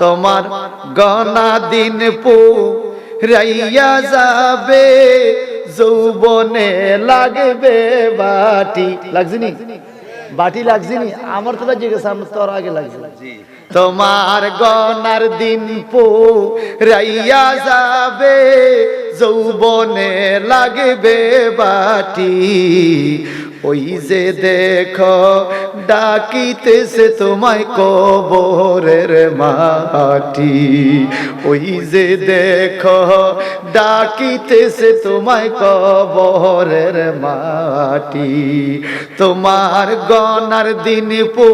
তোমার গনা দিন পু রাইয়া যাবে যৌবনে লাগবে বাটি। লাগছিনি? বাটি লাগছিনি? আমার তো লাগিয়ে গেছে আমার তোর আগে লাগছে তোমার গনার দিন পু রাইয়া যাবে যৌবনে লাগবে বাটি। ওই যে দেখো, ডাকিতেছে তোমায় কবরের মাটি। ওই যে দেখো, ডাকিতেছে তোমায় কবরের মাটি। তোমার গনার দিন পু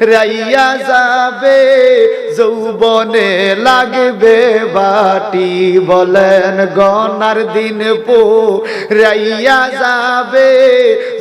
রাইয়া যাবে, যৌবনে লাগবে বাটি। বলেন গনার দিন পু রাইয়া যাবে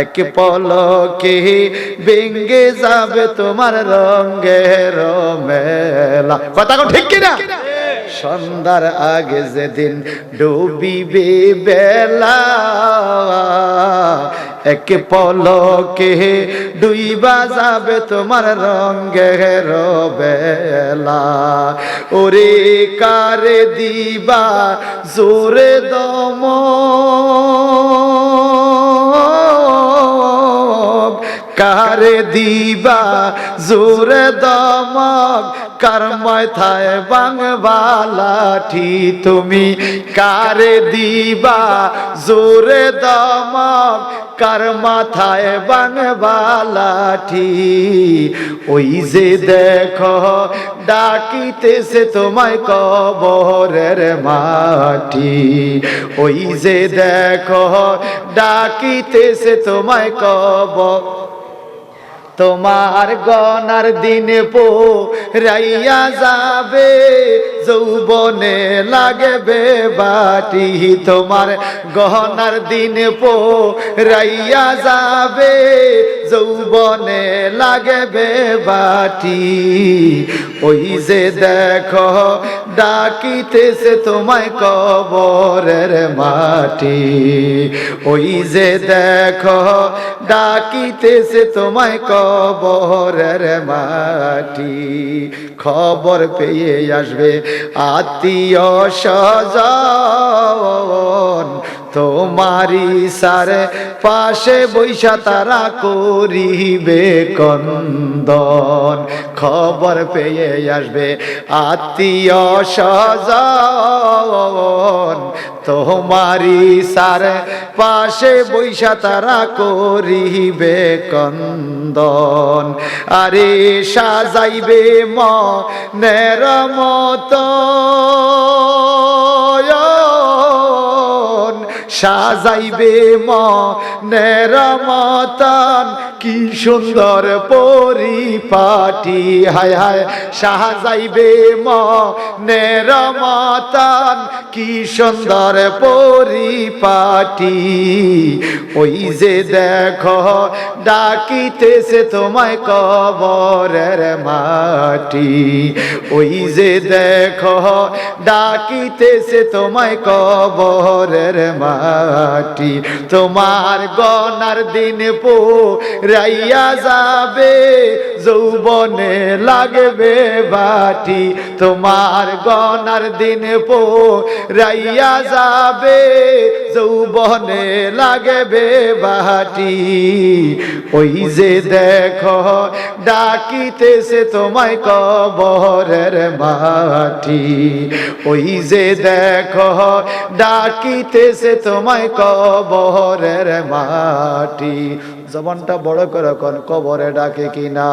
এক পলকে বেঙ্গে যাবে তোমার রঙ্গের মেলা। কথা ঠিক কিনা? সন্ধ্যার আগে যেদিন ডুবিবে বেলা, এক পলকে ডুইবা যাবে তোমার রঙ্গের বেলা। ওরে কারে দিবা জোরে দম কারে দিবা, জোরে দমক কার মাথায় বাংবালাঠি তুমি। কারে দিবা, জোরে দমক কার মাথায় বাংবালাঠি ওই যে দেখো, ডাকিতেছে তোমায় কবরের মাটি। ওই যে দেখো, ডাকিতেছে তোমায় কবর তোমার গনার দিন পো রাইয়া যাবে, যৌবনে লাগবে বাটি। তোমার গহনার দিন পো রাইয়া যাবে, যৌবনে লাগবে বাটি। ওই যে দেখো ডাকিতেছে তোমায় কবরের মাটি। ওই যে দেখো, ডাকিতেছে তোমায় কবরের মাটি। খবর পেয়ে আসবে আত্মীয় স্বজন তোমারি সারে পাশে বৈশা তারা করিবে কন্দন। খবর পেয়ে আসবে আত্মীয় স্বজন। তোমারি সারে পাশে বৈশা তারা করিবে কন্দন। আরে সাজাইবে মনের মতন সাজাইবে মনের মতন। কি সুন্দর পরিপাটি। হায় হায় সাজাইবে মনের মতন। কি সুন্দর পরিপাটি। ওই যে দেখো, ডাকিতেছে তোমায় কবরের মাটি। ওই যে দেখো, ডাকিতেছে তোমায় কবরের মাটি। তোমার গনার দিন পো রাইয়া যাবে যৌবনে লাগবে বাটি। তোমার গনার দিন পো রাইয়া যাবে যৌবনে লাগবে বাটি। ওই যে দেখো, ডাকিতেছে তোমায় কবরের মাটি। ওই যে দেখো, ডাকিতেছে তোমায় কবরের মাটি। জবনটা বড় করে কোন কবরে ডাকে কিনা।